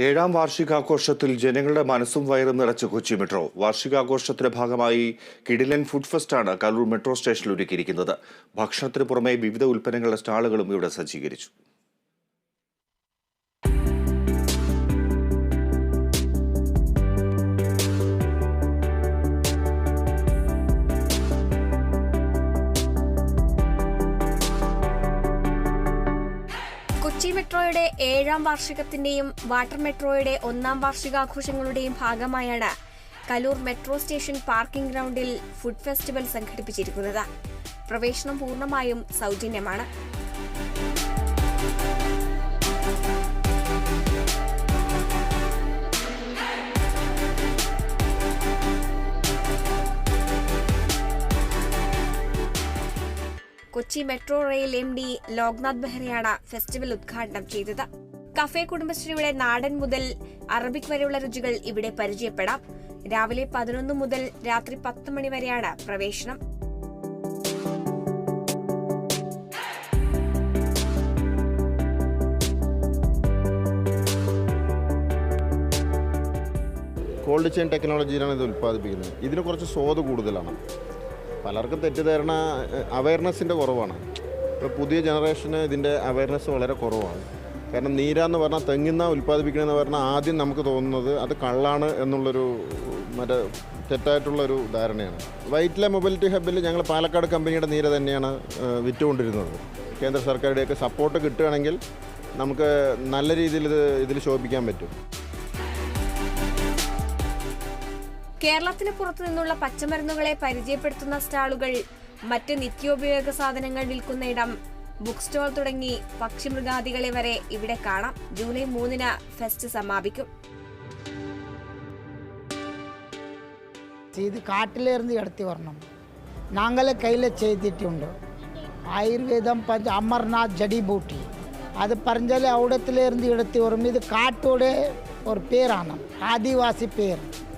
ഏഴാം വാർഷികാഘോഷത്തിൽ ജനങ്ങളുടെ മനസ്സും വയറും നിറച്ച കൊച്ചി മെട്രോ. വാർഷികാഘോഷത്തിന്റെ ഭാഗമായി കിഡിലൻ ഫുഡ് ഫെസ്റ്റാണ് കലൂർ മെട്രോ സ്റ്റേഷനിൽ ഒരുക്കിയിരിക്കുന്നത്. ഭക്ഷണത്തിന് പുറമെ വിവിധ ഉൽപ്പന്നങ്ങളുടെ സ്റ്റാളുകളും ഇവിടെ സജ്ജീകരിച്ചു. കൊച്ചി മെട്രോയുടെ ഏഴാം വാർഷികത്തിന്റെയും വാട്ടർ മെട്രോയുടെ ഒന്നാം വാർഷികാഘോഷങ്ങളുടെയും ഭാഗമായാണ് കലൂർ മെട്രോ സ്റ്റേഷൻ പാർക്കിംഗ് ഗ്രൗണ്ടിൽ ഫുഡ് ഫെസ്റ്റിവൽ സംഘടിപ്പിച്ചിരിക്കുന്നത്. പ്രവേശനം പൂർണമായും സൗജന്യമാണ്. Kochi metro rail M D Loknath ബെഹ്റയാണ് festival ഉദ്ഘാടനം ചെയ്തത്. കഫേ കുടുംബശ്രീയുടെ നാടൻ മുതൽ അറബിക് വരെയുള്ള രുചികൾ ഇവിടെ പരിചയപ്പെടാം. രാവിലെ പതിനൊന്ന് മുതൽ രാത്രി പത്ത് മണി വരെയാണ് പ്രവേശനം. കോൾഡ് ചെയിൻ ടെക്നോളജിയിലാണ് ഇത് ഉൽപ്പാദിപ്പിക്കുന്നത്. ഇതിന് കുറച്ച് സ്വാദ് കൂടുതലാണ്. പലർക്കും തെറ്റിദ്ധാരണ അവയർനെസ്സിന്റെ കുറവാണ്. ഇപ്പോൾ പുതിയ ജനറേഷന് ഇതിന്റെ അവയർനെസ് വളരെ കുറവാണ്. കാരണം നീര എന്ന് പറഞ്ഞാൽ തെങ്ങിന്ന ഉൽപ്പാദിപ്പിക്കണമെന്ന് പറഞ്ഞാൽ ആദ്യം നമുക്ക് തോന്നുന്നത് അത് കള്ളാണ് എന്നുള്ളൊരു മറ്റേ തെറ്റായിട്ടുള്ളൊരു ധാരണയാണ്. വൈറ്റിലെ മൊബിലിറ്റി ഹബിൽ ഞങ്ങൾ പാലക്കാട് കമ്പനിയുടെ നീര തന്നെയാണ് വിറ്റുകൊണ്ടിരുന്നത്. കേന്ദ്ര സർക്കാരുടെയൊക്കെ സപ്പോർട്ട് കിട്ടുകയാണെങ്കിൽ നമുക്ക് നല്ല രീതിയിൽ ഇത് ഇതിൽ ശോഭിക്കാൻ പറ്റും. കേരളത്തിന് പുറത്തു നിന്നുള്ള പച്ചമരുന്നുകളെ പരിചയപ്പെടുത്തുന്ന സ്റ്റാളുകൾ മറ്റ് നിത്യോപയോഗ സാധനങ്ങൾ വിൽക്കുന്ന ഇടം ബുക്ക് സ്റ്റോൾ തുടങ്ങി പക്ഷിമൃഗാദികളെ വരെ ഇവിടെ കാണാം. ജൂലൈ മൂന്നിന് ഫെസ്റ്റ് സമാപിക്കും. ചെയ്ത് കാട്ടിലേർന്ന് കിടത്തി വരണം. നാങ്കളെ കയ്യിൽ ചെയ്തിട്ടുണ്ട്. ആയുർവേദം പഞ്ച അമർനാഥ് ജഡിബൂട്ടി അത് പറഞ്ഞാൽ അവിടത്തിലിരുന്ന് കിടത്തി വരും ഇത് കാട്ടോടെ ഒരു പേരാണ്. ആദിവാസി പേര്.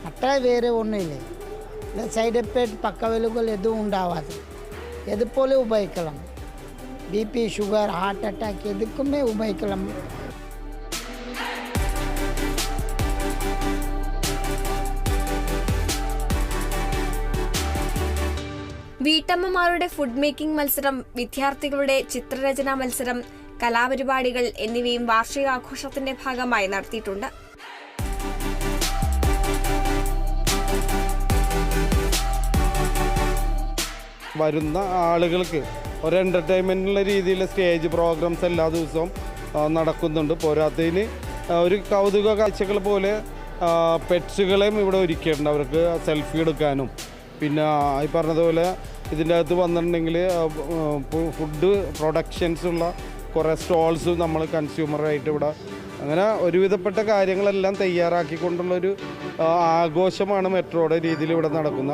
பேர் மற்ற வேறு ஒன்றும் இல்லை இல்லை சைடு எஃபெக்ட் பக்க விளைவுகள் எதுவும் உண்டாகாது எது போல உபயோகிக்கலாம் பிபி சுகர் ஹார்ட் அட்டாக் எதுக்குமே உபயோகிக்கலாம் വീട്ടമ്മമാരുടെ ഫുഡ് മേക്കിംഗ് മത്സരം വിദ്യാർത്ഥികളുടെ ചിത്രരചനാ മത്സരം കലാപരിപാടികൾ എന്നിവയും വാർഷികാഘോഷത്തിന്റെ ഭാഗമായി നടത്തിയിട്ടുണ്ട് വരുന്ന ആളുകൾക്ക് ഒരു എന്റർടൈൻമെന്റിനുള്ള രീതിയിൽ സ്റ്റേജ് പ്രോഗ്രാംസ് എല്ലാ ദിവസവും നടക്കുന്നുണ്ട്. പോരാത്തതിന് ഒരു കൗതുക കാഴ്ചകൾ പോലെ പെറ്റ്സുകളെയും ഇവിടെ ഒരുക്കിയിട്ടുണ്ട് അവർക്ക് സെൽഫി എടുക്കാനും. പിന്നെ ഈ പറഞ്ഞതുപോലെ ഇതിന്റെ അകത്ത് വന്നിട്ടുണ്ടെങ്കിൽ ഫുഡ് പ്രൊഡക്ഷൻസ് ഉള്ള കുറേ സ്റ്റോൾസ് നമ്മൾ കൺസ്യൂമറായിട്ട് ഇവിടെ അങ്ങനെ ഒരുവിധപ്പെട്ട കാര്യങ്ങളെല്ലാം തയ്യാറാക്കിക്കൊണ്ടുള്ളൊരു ആഘോഷമാണ് മെട്രോയുടെ രീതിയിൽ ഇവിടെ നടക്കുന്ന